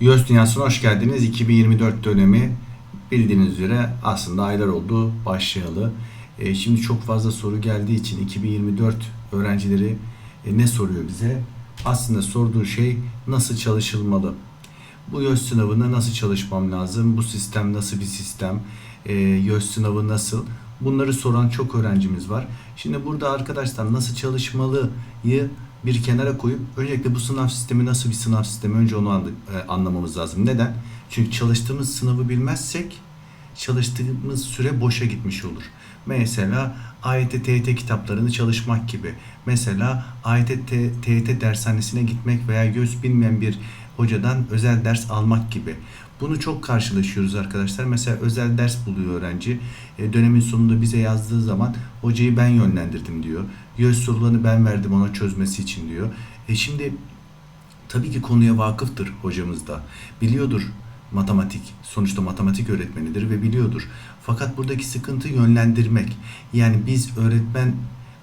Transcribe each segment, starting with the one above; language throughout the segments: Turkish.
YÖS Dünyası'na hoş geldiniz. 2024 dönemi bildiğiniz üzere aslında aylar oldu başlayalı. E, şimdi çok fazla soru geldiği için 2024 öğrencileri e, ne soruyor bize? Aslında sorduğu şey nasıl çalışılmalı? Bu YÖS sınavına nasıl çalışmam lazım? Bu sistem nasıl bir sistem? E, YÖS sınavı nasıl? Bunları soran çok öğrencimiz var. Şimdi burada arkadaşlar nasıl çalışmalıyı bir kenara koyup öncelikle bu sınav sistemi nasıl bir sınav sistemi önce onu e, anlamamız lazım. Neden? Çünkü çalıştığımız sınavı bilmezsek çalıştığımız süre boşa gitmiş olur. Mesela AYT TYT kitaplarını çalışmak gibi. Mesela AYT TYT dershanesine gitmek veya göz bilmeyen bir hocadan özel ders almak gibi. Bunu çok karşılaşıyoruz arkadaşlar. Mesela özel ders buluyor öğrenci. E, dönemin sonunda bize yazdığı zaman hocayı ben yönlendirdim diyor. Göz sorularını ben verdim ona çözmesi için diyor. E şimdi tabii ki konuya vakıftır hocamız da. Biliyordur matematik. Sonuçta matematik öğretmenidir ve biliyordur. Fakat buradaki sıkıntı yönlendirmek. Yani biz öğretmen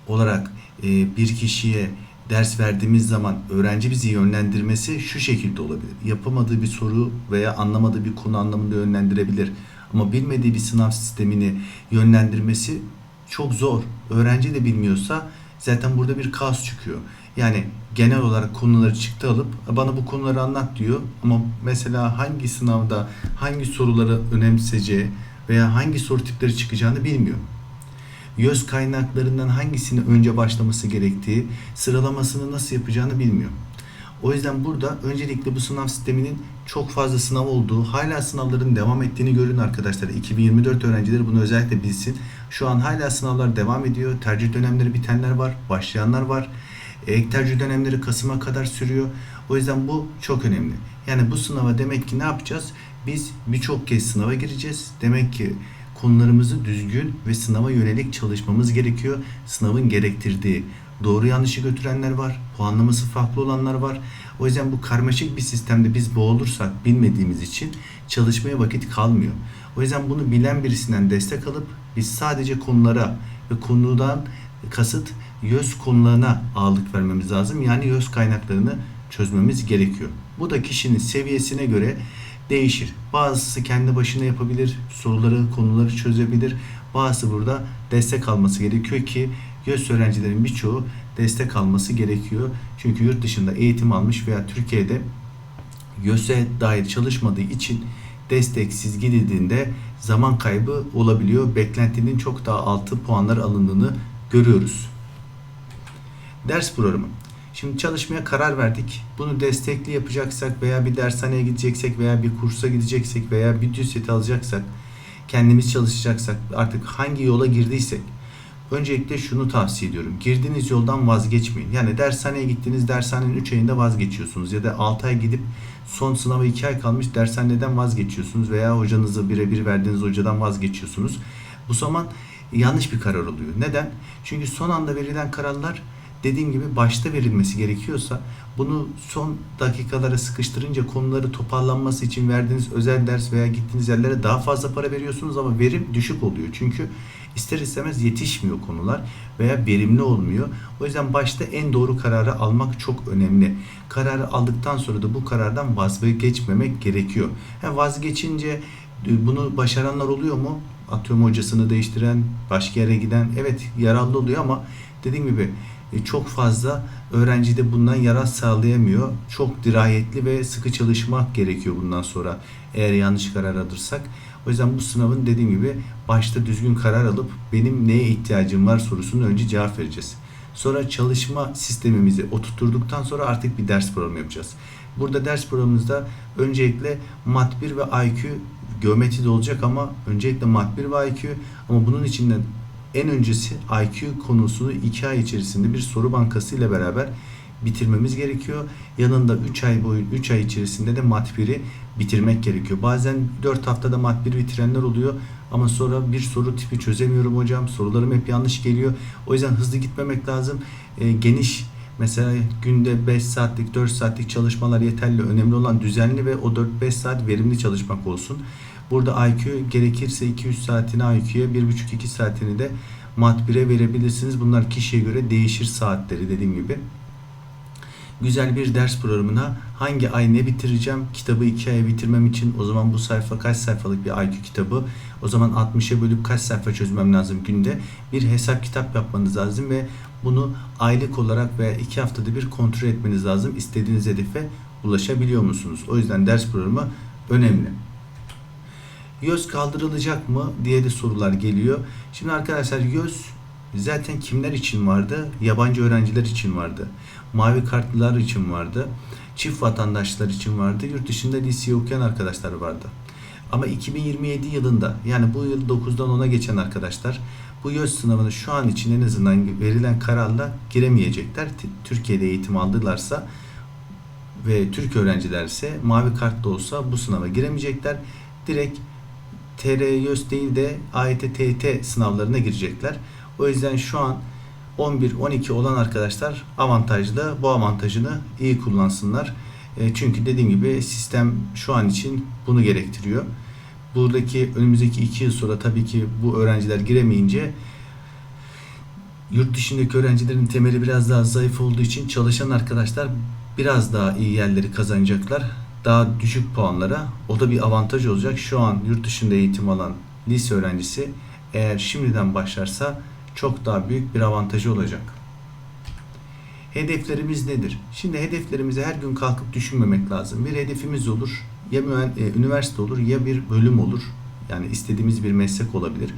olarak e, bir kişiye ders verdiğimiz zaman öğrenci bizi yönlendirmesi şu şekilde olabilir. Yapamadığı bir soru veya anlamadığı bir konu anlamında yönlendirebilir. Ama bilmediği bir sınav sistemini yönlendirmesi çok zor. Öğrenci de bilmiyorsa zaten burada bir kaos çıkıyor. Yani genel olarak konuları çıktı alıp bana bu konuları anlat diyor. Ama mesela hangi sınavda hangi soruları önemseyeceği veya hangi soru tipleri çıkacağını bilmiyor. YÖS kaynaklarından hangisini önce başlaması gerektiği, sıralamasını nasıl yapacağını bilmiyor. O yüzden burada öncelikle bu sınav sisteminin çok fazla sınav olduğu, hala sınavların devam ettiğini görün arkadaşlar. 2024 öğrencileri bunu özellikle bilsin. Şu an hala sınavlar devam ediyor. Tercih dönemleri bitenler var, başlayanlar var. Ek tercih dönemleri Kasım'a kadar sürüyor. O yüzden bu çok önemli. Yani bu sınava demek ki ne yapacağız? Biz birçok kez sınava gireceğiz. Demek ki konularımızı düzgün ve sınava yönelik çalışmamız gerekiyor. Sınavın gerektirdiği doğru yanlışı götürenler var. Puanlaması farklı olanlar var. O yüzden bu karmaşık bir sistemde biz boğulursak bilmediğimiz için çalışmaya vakit kalmıyor. O yüzden bunu bilen birisinden destek alıp biz sadece konulara ve konudan kasıt YÖS konularına ağırlık vermemiz lazım. Yani YÖS kaynaklarını çözmemiz gerekiyor. Bu da kişinin seviyesine göre değişir. Bazısı kendi başına yapabilir, soruları, konuları çözebilir. Bazısı burada destek alması gerekiyor ki YÖS öğrencilerin birçoğu destek alması gerekiyor. Çünkü yurt dışında eğitim almış veya Türkiye'de YÖS'e dair çalışmadığı için desteksiz gidildiğinde zaman kaybı olabiliyor. Beklentinin çok daha altı puanlar alındığını görüyoruz. Ders programı. Şimdi çalışmaya karar verdik. Bunu destekli yapacaksak veya bir dershaneye gideceksek veya bir kursa gideceksek veya bir seti alacaksak, kendimiz çalışacaksak artık hangi yola girdiysek öncelikle şunu tavsiye ediyorum. Girdiğiniz yoldan vazgeçmeyin. Yani dershaneye gittiniz, dershanenin 3 ayında vazgeçiyorsunuz ya da 6 ay gidip son sınava 2 ay kalmış dershaneden vazgeçiyorsunuz veya hocanızı birebir verdiğiniz hocadan vazgeçiyorsunuz. Bu zaman yanlış bir karar oluyor. Neden? Çünkü son anda verilen kararlar dediğim gibi başta verilmesi gerekiyorsa bunu son dakikalara sıkıştırınca konuları toparlanması için verdiğiniz özel ders veya gittiğiniz yerlere daha fazla para veriyorsunuz ama verim düşük oluyor. Çünkü ister istemez yetişmiyor konular veya verimli olmuyor. O yüzden başta en doğru kararı almak çok önemli. Kararı aldıktan sonra da bu karardan vazgeçmemek gerekiyor. Ha, vazgeçince e, bunu başaranlar oluyor mu? Atıyorum hocasını değiştiren, başka yere giden evet yararlı oluyor ama dediğim gibi e, çok fazla öğrenci de bundan yarar sağlayamıyor. Çok dirayetli ve sıkı çalışmak gerekiyor bundan sonra eğer yanlış karar alırsak. O yüzden bu sınavın dediğim gibi başta düzgün karar alıp benim neye ihtiyacım var sorusunu önce cevap vereceğiz. Sonra çalışma sistemimizi oturturduktan sonra artık bir ders programı yapacağız. Burada ders programımızda öncelikle mat 1 ve IQ geometri de olacak ama öncelikle mat 1 ve IQ ama bunun içinden en öncesi IQ konusunu 2 ay içerisinde bir soru bankası ile beraber bitirmemiz gerekiyor. Yanında 3 ay boyu 3 ay içerisinde de mat 1'i bitirmek gerekiyor. Bazen 4 haftada mat 1 bitirenler oluyor ama sonra bir soru tipi çözemiyorum hocam. Sorularım hep yanlış geliyor. O yüzden hızlı gitmemek lazım. E, geniş Mesela günde 5 saatlik 4 saatlik çalışmalar yeterli. Önemli olan düzenli ve o 4-5 saat verimli çalışmak olsun. Burada IQ gerekirse 2-3 saatini IQ'ya 1,5-2 saatini de mat 1'e verebilirsiniz. Bunlar kişiye göre değişir saatleri dediğim gibi. güzel bir ders programına hangi ay ne bitireceğim? Kitabı 2 aya bitirmem için o zaman bu sayfa kaç sayfalık bir IQ kitabı? O zaman 60'a bölüp kaç sayfa çözmem lazım günde? Bir hesap kitap yapmanız lazım ve bunu aylık olarak veya 2 haftada bir kontrol etmeniz lazım. İstediğiniz hedefe ulaşabiliyor musunuz? O yüzden ders programı önemli. YÖZ kaldırılacak mı diye de sorular geliyor. Şimdi arkadaşlar YÖZ zaten kimler için vardı? Yabancı öğrenciler için vardı. Mavi kartlılar için vardı. Çift vatandaşlar için vardı. Yurt dışında liseyi okuyan arkadaşlar vardı. Ama 2027 yılında yani bu yıl 9'dan 10'a geçen arkadaşlar bu YÖZ sınavını şu an için en azından verilen kararla giremeyecekler. Türkiye'de eğitim aldılarsa ve Türk öğrencilerse mavi kartlı olsa bu sınava giremeyecekler. Direkt TR YÖS değil de AYT TYT sınavlarına girecekler. O yüzden şu an 11-12 olan arkadaşlar avantajlı. Bu avantajını iyi kullansınlar. E, Çünkü dediğim gibi sistem şu an için bunu gerektiriyor. Buradaki önümüzdeki 2 yıl sonra tabii ki bu öğrenciler giremeyince yurt dışındaki öğrencilerin temeli biraz daha zayıf olduğu için çalışan arkadaşlar biraz daha iyi yerleri kazanacaklar. Daha düşük puanlara. O da bir avantaj olacak. Şu an yurt dışında eğitim alan lise öğrencisi eğer şimdiden başlarsa çok daha büyük bir avantajı olacak. Hedeflerimiz nedir? Şimdi hedeflerimizi her gün kalkıp düşünmemek lazım. Bir hedefimiz olur. Ya e, üniversite olur ya bir bölüm olur. Yani istediğimiz bir meslek olabilir.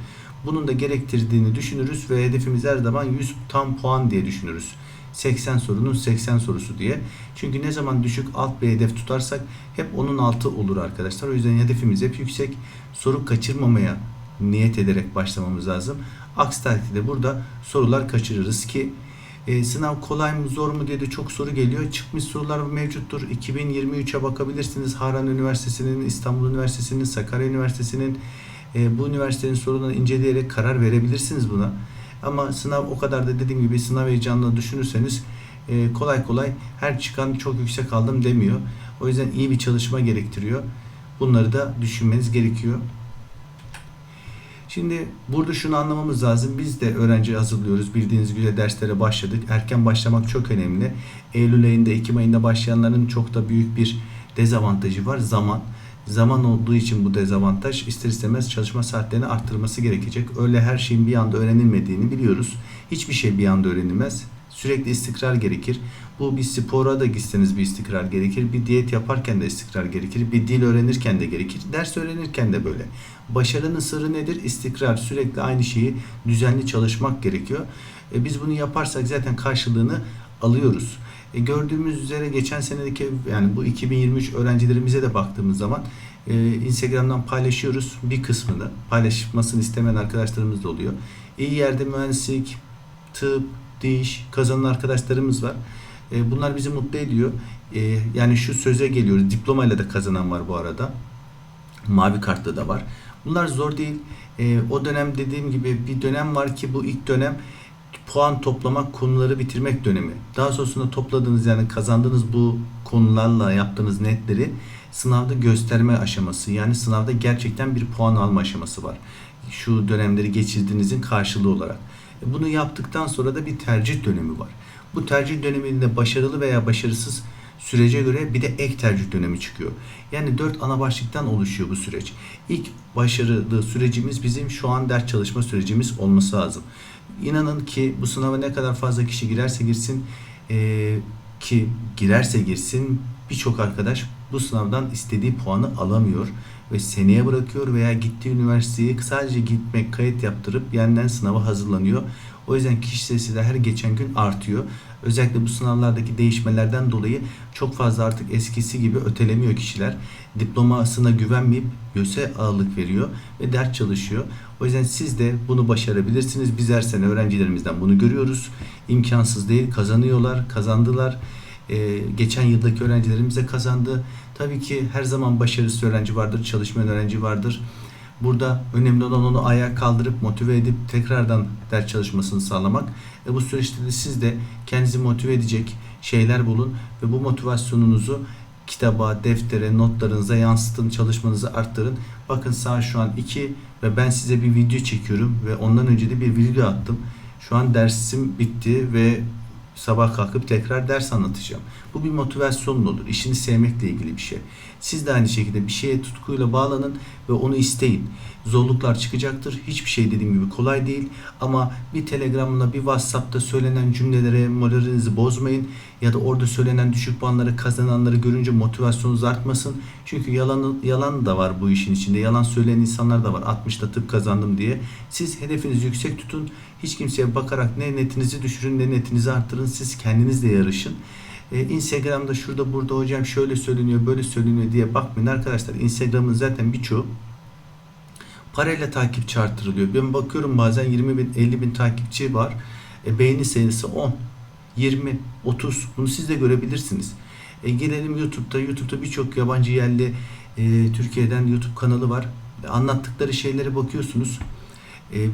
Bunun da gerektirdiğini düşünürüz ve hedefimiz her zaman 100 tam puan diye düşünürüz. 80 sorunun 80 sorusu diye. Çünkü ne zaman düşük alt bir hedef tutarsak hep onun altı olur arkadaşlar. O yüzden hedefimiz hep yüksek. Soru kaçırmamaya niyet ederek başlamamız lazım. Aksi takdirde burada sorular kaçırırız ki e, sınav kolay mı zor mu diye de çok soru geliyor. Çıkmış sorular mevcuttur. 2023'e bakabilirsiniz. Harran Üniversitesi'nin, İstanbul Üniversitesi'nin, Sakarya Üniversitesi'nin e, bu üniversitenin sorularını inceleyerek karar verebilirsiniz buna. Ama sınav o kadar da dediğim gibi sınav heyecanını düşünürseniz e, kolay kolay her çıkan çok yüksek aldım demiyor. O yüzden iyi bir çalışma gerektiriyor. Bunları da düşünmeniz gerekiyor. Şimdi burada şunu anlamamız lazım. Biz de öğrenci hazırlıyoruz. Bildiğiniz gibi derslere başladık. Erken başlamak çok önemli. Eylül ayında, Ekim ayında başlayanların çok da büyük bir dezavantajı var. Zaman. Zaman olduğu için bu dezavantaj ister istemez çalışma saatlerini arttırması gerekecek. Öyle her şeyin bir anda öğrenilmediğini biliyoruz. Hiçbir şey bir anda öğrenilmez. Sürekli istikrar gerekir. Bu bir spora da gitseniz bir istikrar gerekir. Bir diyet yaparken de istikrar gerekir. Bir dil öğrenirken de gerekir. Ders öğrenirken de böyle. Başarının sırrı nedir? İstikrar. Sürekli aynı şeyi düzenli çalışmak gerekiyor. E, biz bunu yaparsak zaten karşılığını alıyoruz. E, gördüğümüz üzere geçen senedeki yani bu 2023 öğrencilerimize de baktığımız zaman e, Instagram'dan paylaşıyoruz bir kısmını. Paylaşmasını istemeyen arkadaşlarımız da oluyor. İyi yerde mühendislik, tıp, diş kazanan arkadaşlarımız var. E, bunlar bizi mutlu ediyor. E, yani şu söze geliyoruz. Diplomayla da kazanan var bu arada. Mavi kartlı da var. Bunlar zor değil. E, o dönem dediğim gibi bir dönem var ki bu ilk dönem puan toplamak, konuları bitirmek dönemi. Daha sonrasında topladığınız yani kazandığınız bu konularla yaptığınız netleri sınavda gösterme aşaması. Yani sınavda gerçekten bir puan alma aşaması var. Şu dönemleri geçirdiğinizin karşılığı olarak. E, Bunu yaptıktan sonra da bir tercih dönemi var. Bu tercih döneminde başarılı veya başarısız sürece göre bir de ek tercih dönemi çıkıyor. Yani dört ana başlıktan oluşuyor bu süreç. İlk başarılı sürecimiz bizim şu an ders çalışma sürecimiz olması lazım. İnanın ki bu sınava ne kadar fazla kişi girerse girsin eee, ki girerse girsin birçok arkadaş bu sınavdan istediği puanı alamıyor ve seneye bırakıyor veya gittiği üniversiteye sadece gitmek, kayıt yaptırıp yeniden sınava hazırlanıyor. O yüzden kişi sayısı da her geçen gün artıyor. Özellikle bu sınavlardaki değişmelerden dolayı çok fazla artık eskisi gibi ötelemiyor kişiler. Diplomasına güvenmeyip YÖS'e ağırlık veriyor ve ders çalışıyor. O yüzden siz de bunu başarabilirsiniz. Biz her sene öğrencilerimizden bunu görüyoruz. İmkansız değil. Kazanıyorlar, kazandılar. Ee, geçen yıldaki öğrencilerimiz de kazandı. Tabii ki her zaman başarısız öğrenci vardır, çalışmayan öğrenci vardır. Burada önemli olan onu ayağa kaldırıp motive edip tekrardan ders çalışmasını sağlamak. E bu süreçte de siz de kendinizi motive edecek şeyler bulun ve bu motivasyonunuzu kitaba, deftere, notlarınıza yansıtın, çalışmanızı arttırın. Bakın saat şu an 2 ve ben size bir video çekiyorum ve ondan önce de bir video attım. Şu an dersim bitti ve sabah kalkıp tekrar ders anlatacağım. Bu bir motivasyonun olur. İşini sevmekle ilgili bir şey. Siz de aynı şekilde bir şeye tutkuyla bağlanın ve onu isteyin. Zorluklar çıkacaktır. Hiçbir şey dediğim gibi kolay değil. Ama bir telegramla bir whatsapp'ta söylenen cümlelere moralinizi bozmayın. Ya da orada söylenen düşük puanları kazananları görünce motivasyonunuz artmasın. Çünkü yalan, yalan da var bu işin içinde. Yalan söyleyen insanlar da var. 60'ta tıp kazandım diye. Siz hedefinizi yüksek tutun. Hiç kimseye bakarak ne netinizi düşürün ne netinizi arttırın. Siz kendinizle yarışın. Ee, Instagram'da şurada burada hocam şöyle söyleniyor böyle söyleniyor diye bakmayın arkadaşlar. Instagram'ın zaten birçoğu parayla takipçi artırılıyor. Ben bakıyorum bazen 20 bin 50 bin takipçi var. E, beğeni sayısı 10, 20, 30 bunu siz de görebilirsiniz. E, gelelim YouTube'da. YouTube'da birçok yabancı yerli e, Türkiye'den YouTube kanalı var. E, anlattıkları şeylere bakıyorsunuz. E,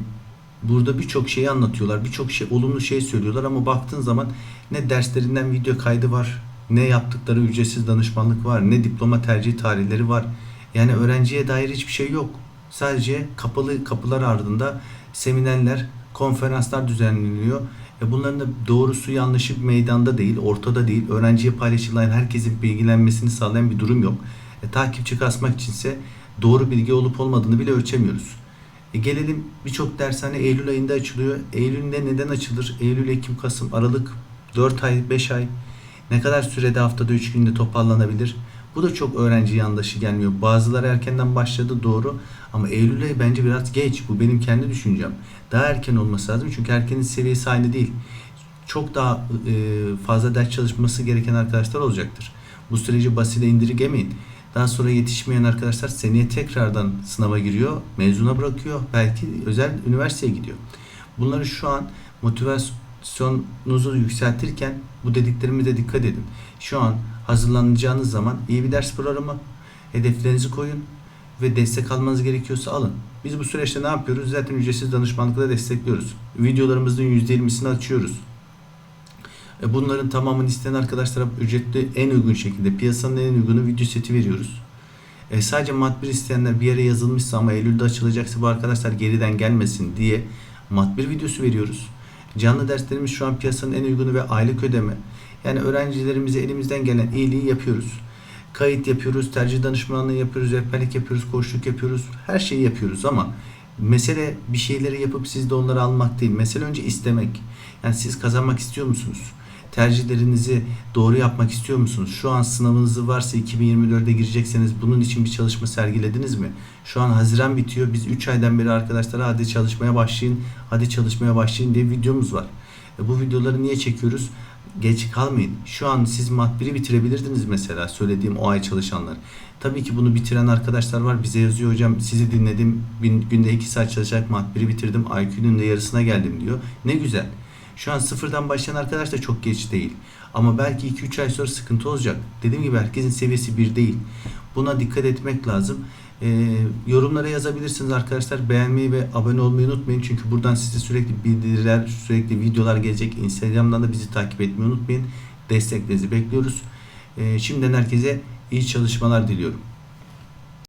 burada birçok şeyi anlatıyorlar. Birçok şey olumlu şey söylüyorlar ama baktığın zaman ne derslerinden video kaydı var, ne yaptıkları ücretsiz danışmanlık var, ne diploma tercih tarihleri var. Yani öğrenciye dair hiçbir şey yok. Sadece kapalı kapılar ardında seminerler, konferanslar düzenleniyor. E bunların da doğrusu yanlışı meydanda değil, ortada değil. Öğrenciye paylaşılan herkesin bilgilenmesini sağlayan bir durum yok. E, takipçi kasmak içinse doğru bilgi olup olmadığını bile ölçemiyoruz. E gelelim birçok dershane Eylül ayında açılıyor. Eylül'de neden açılır? Eylül, Ekim, Kasım, Aralık 4 ay, 5 ay. Ne kadar sürede haftada 3 günde toparlanabilir? Bu da çok öğrenci yandaşı gelmiyor. Bazıları erkenden başladı doğru ama Eylül ayı bence biraz geç. Bu benim kendi düşüncem. Daha erken olması lazım çünkü erkenin seviyesi aynı değil. Çok daha e, fazla ders çalışması gereken arkadaşlar olacaktır. Bu süreci basite indirgemeyin. Daha sonra yetişmeyen arkadaşlar seneye tekrardan sınava giriyor, mezuna bırakıyor, belki özel üniversiteye gidiyor. Bunları şu an motivasyonunuzu yükseltirken bu dediklerimize dikkat edin. Şu an hazırlanacağınız zaman iyi bir ders programı, hedeflerinizi koyun ve destek almanız gerekiyorsa alın. Biz bu süreçte ne yapıyoruz? Zaten ücretsiz danışmanlıkla destekliyoruz. Videolarımızın %20'sini açıyoruz. E, Bunların tamamını isteyen arkadaşlara ücretli en uygun şekilde piyasanın en uygunu video seti veriyoruz. E, sadece matbir isteyenler bir yere yazılmışsa ama Eylül'de açılacaksa bu arkadaşlar geriden gelmesin diye matbir videosu veriyoruz. Canlı derslerimiz şu an piyasanın en uygunu ve aylık ödeme. Yani öğrencilerimize elimizden gelen iyiliği yapıyoruz. Kayıt yapıyoruz, tercih danışmanlığı yapıyoruz, rehberlik yapıyoruz, koçluk yapıyoruz. Her şeyi yapıyoruz ama mesele bir şeyleri yapıp siz de onları almak değil. Mesele önce istemek. Yani siz kazanmak istiyor musunuz? Tercihlerinizi doğru yapmak istiyor musunuz? Şu an sınavınızı varsa 2024'e girecekseniz bunun için bir çalışma sergilediniz mi? Şu an Haziran bitiyor. Biz 3 aydan beri arkadaşlara hadi çalışmaya başlayın, hadi çalışmaya başlayın diye videomuz var. E bu videoları niye çekiyoruz? Geç kalmayın. Şu an siz mat 1'i bitirebilirdiniz mesela söylediğim o ay çalışanlar. Tabii ki bunu bitiren arkadaşlar var. Bize yazıyor hocam sizi dinledim. Günde 2 saat çalışarak mat 1'i bitirdim. IQ'nun da yarısına geldim diyor. Ne güzel. Şu an sıfırdan başlayan arkadaş da çok geç değil. Ama belki 2-3 ay sonra sıkıntı olacak. Dediğim gibi herkesin seviyesi bir değil. Buna dikkat etmek lazım. Ee, yorumlara yazabilirsiniz arkadaşlar. Beğenmeyi ve abone olmayı unutmayın. Çünkü buradan size sürekli bildiriler, sürekli videolar gelecek. Instagram'dan da bizi takip etmeyi unutmayın. Desteklerinizi bekliyoruz. Ee, şimdiden herkese iyi çalışmalar diliyorum.